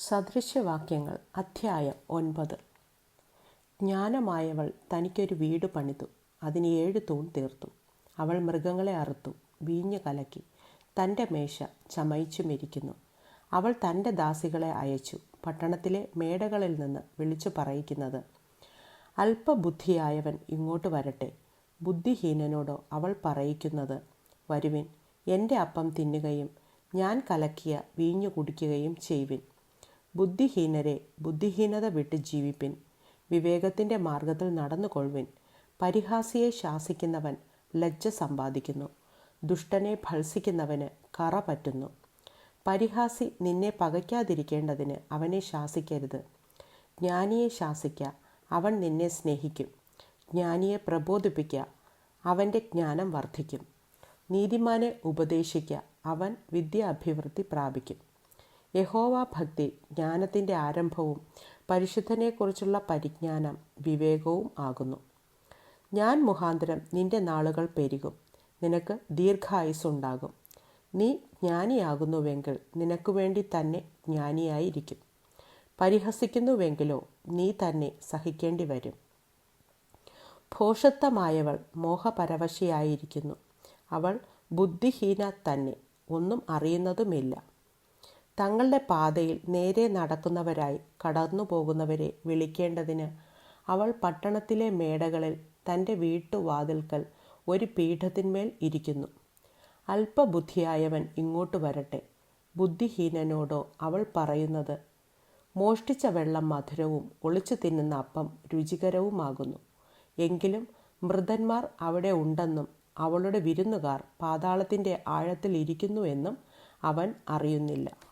സദൃശവാക്യങ്ങൾ അധ്യായം ഒൻപത്. ജ്ഞാനമായവൾ തനിക്കൊരു വീട് പണിതു. അതിന് ഏഴ് തൂൺ തീർത്തു. അവൾ മൃഗങ്ങളെ അറുത്തു. വീഞ്ഞു കലക്കി. തന്റെ മേശ ചമയിച്ചുമിരിക്കുന്നു അവൾ തന്റെ ദാസികളെ അയച്ചു. പട്ടണത്തിലെ മേടകളിൽ നിന്ന് വിളിച്ചു പറയിക്കുന്നത് അല്പബുദ്ധിയായവൻ ഇങ്ങോട്ട് വരട്ടെ. ബുദ്ധിഹീനനോടോ അവൾ പറയിക്കുന്നത് വരുവിൻ എന്റെ അപ്പം തിന്നുകയും ഞാൻ കലക്കിയ വീഞ്ഞു കുടിക്കുകയും ചെയ്യുവിൻ. ബുദ്ധിഹീനരെ ബുദ്ധിഹീനത വിട്ട് ജീവിപ്പിൻ. വിവേകത്തിന്റെ മാർഗത്തിൽ നടന്നുകൊള്ളുവിൻ. പരിഹാസിയെ ശാസിക്കുന്നവൻ ലജ്ജ സമ്പാദിക്കുന്നു. ദുഷ്ടനെ ഭത്സിക്കുന്നവന് കറ പറ്റുന്നു. പരിഹാസി നിന്നെ പകയ്ക്കാതിരിക്കേണ്ടതിന് അവനെ ശാസിക്കരുത്. ജ്ഞാനിയെ ശാസിക്ക. അവൻ നിന്നെ സ്നേഹിക്കും. ജ്ഞാനിയെ പ്രബോധിപ്പിക്കുക അവന്റെ ജ്ഞാനം വർദ്ധിക്കും. നീതിമാനെ ഉപദേശിക്കുക അവൻ വിദ്യ അഭിവൃദ്ധി പ്രാപിക്കും. യഹോവ ഭക്തി ജ്ഞാനത്തിന്റെ ആരംഭവും പരിശുദ്ധനെക്കുറിച്ചുള്ള പരിജ്ഞാനം വിവേകവും ആകുന്നു. ഞാൻ മുഖാന്തരം നിന്റെ നാളുകൾ പെരുകും. നിനക്ക് ദീർഘായുസ്സുണ്ടാകും. നീ ജ്ഞാനിയാകുന്നുവെങ്കിൽ നിനക്ക് വേണ്ടി തന്നെ ജ്ഞാനിയായിരിക്കും. പരിഹസിക്കുന്നുവെങ്കിലോ നീ തന്നെ സഹിക്കേണ്ടി വരും ഭോഷത്വമായവൾ മോഹപരവശയായിരിക്കുന്നു. അവൾ ബുദ്ധിഹീന തന്നെ. ഒന്നും അറിയുന്നതുമില്ല. തങ്ങളുടെ പാതയിൽ നേരെ നടക്കുന്നവരായി കടന്നു പോകുന്നവരെ വിളിക്കേണ്ടതിന് അവൾ പട്ടണത്തിലെ മേടകളിൽ തന്റെ വീട്ടുവാതിൽക്കൽ ഒരു പീഠത്തിന്മേൽ ഇരിക്കുന്നു. അല്പബുദ്ധിയായവൻ ഇങ്ങോട്ട് വരട്ടെ. ബുദ്ധിഹീനനോടോ അവൾ പറയുന്നത് മോഷ്ടിച്ച വെള്ളം മധുരവും ഒളിച്ചു തിന്നുന്ന അപ്പം രുചികരവുമാകുന്നു. എങ്കിലും മൃതന്മാർ അവിടെ ഉണ്ടെന്നും അവളുടെ വിരുന്നുകാർ പാതാളത്തിന്റെ ആഴത്തിൽ ഇരിക്കുന്നു എന്നും അവൻ അറിയുന്നില്ല.